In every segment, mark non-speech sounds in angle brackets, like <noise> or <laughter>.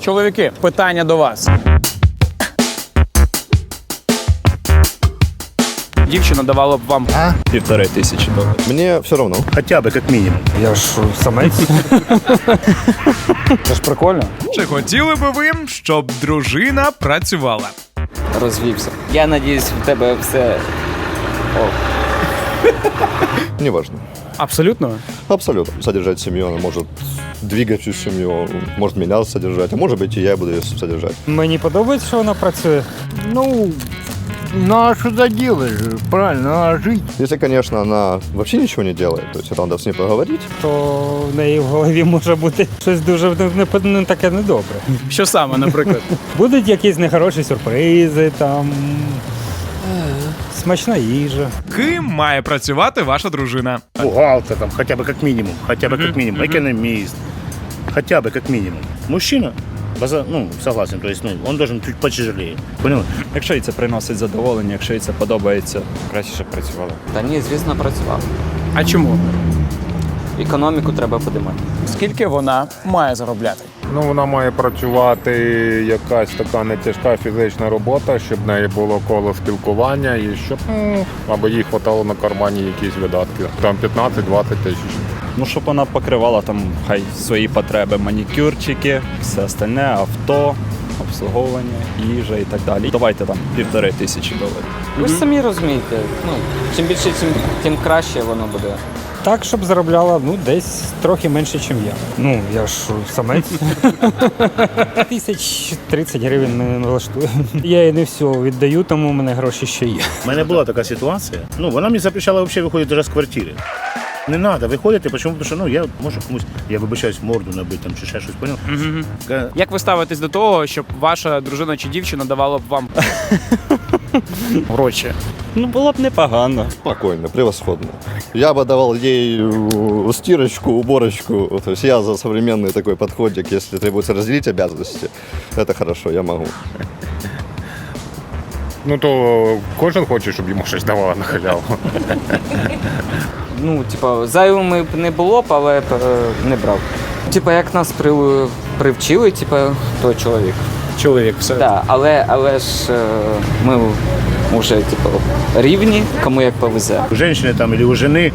Чоловіки, питання до вас. Дівчина давала б вам Півтори тисячі доларів. Мне все равно. Хотя бы, как минимум. Я ж самець. це ж прикольно. Чи хотіли би ви, щоб дружина працювала? розвівся. Я надіюсь, в тебе все Неважно. Абсолютно. Абсолютно. Содержать семью, она может двигать всю семью, может меня содержать, а может быть и я буду ее содержать. Мені подобається, що вона працює. Ну, ну а что за дело же? Правильно, надо жить. Если, конечно, она вообще ничего не делает, то есть это надо с ней поговорить. то в неї в голові може бути щось дуже не, не, не таке недобре. Що саме, наприклад? <laughs> Будуть якісь нехороші сюрпризи, там смачна їжа. Ким має працювати ваша дружина? Бухгалтер там, хотя бы как минимум. Хотя бы как минимум. Экономист. Хотя бы как минимум. Мужчина, база- ну, согласен, то есть, ну, он должен чуть потяжелее. Понял? Якщо їй це приносить задоволення, якщо їй це подобається, краще, щоб працювала. та ні, звісно, працював. А чому? Економіку треба подимати. Скільки вона має заробляти? Ну, вона має працювати якась така не тяжка фізична робота, щоб в неї було коло спілкування і щоб ну, аби їй хватало на кармані якісь видатки. Там 15-20 тисяч. Ну, щоб вона покривала там хай свої потреби, манікюрчики, все остальне, авто, обслуговування, їжа і так далі. Давайте там півтори тисячі доларів. Ви ж самі розумієте, ну, чим більше, тим, тим краще воно буде. Так, щоб заробляла ну, десь трохи менше, ніж я. Ну, я ж самець. <laughs> Тисяч 30 гривень мене не влаштує. Я їй не все віддаю, тому в мене гроші ще є. У мене була така ситуація. Ну, вона мені запрещала взагалі виходити навіть з квартири Не треба виходити, чому? Тому що ну, я можу комусь, я вибачаюсь, морду набити там, чи ще щось, поняв? Ка- Як ви ставитесь до того, щоб ваша дружина чи дівчина давала б вам <laughs> гроші? Ну, було б непогано. Спокойно, превосходно. Я бы давал ей э, стирочку, уборочку. То есть я за современный такой подходик, если требуется разделить обязанности, это хорошо, я могу. Ну то кожен хоче, щоб йому щось давала на халяву. <laughs> Ну, типа, зайвими б не було б, але б е, не брав. Типа, як нас при, привчили, типа, то чоловік. Чоловік, все. Да, але, але ж е, ми вже типу, рівні, кому як повезе. У женщины там или у жены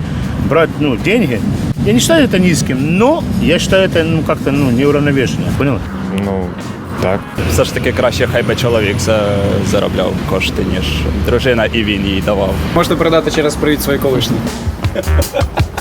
брать ну, деньги, я не считаю это низким, но я считаю это ну, как-то ну, неуравновешенно. Понял? Ну, так. Все ж таки краще, хай би чоловік за- заробляв кошти, ніж дружина і він їй давав. Можете передати через привіт своїй колишній. ハハハハ!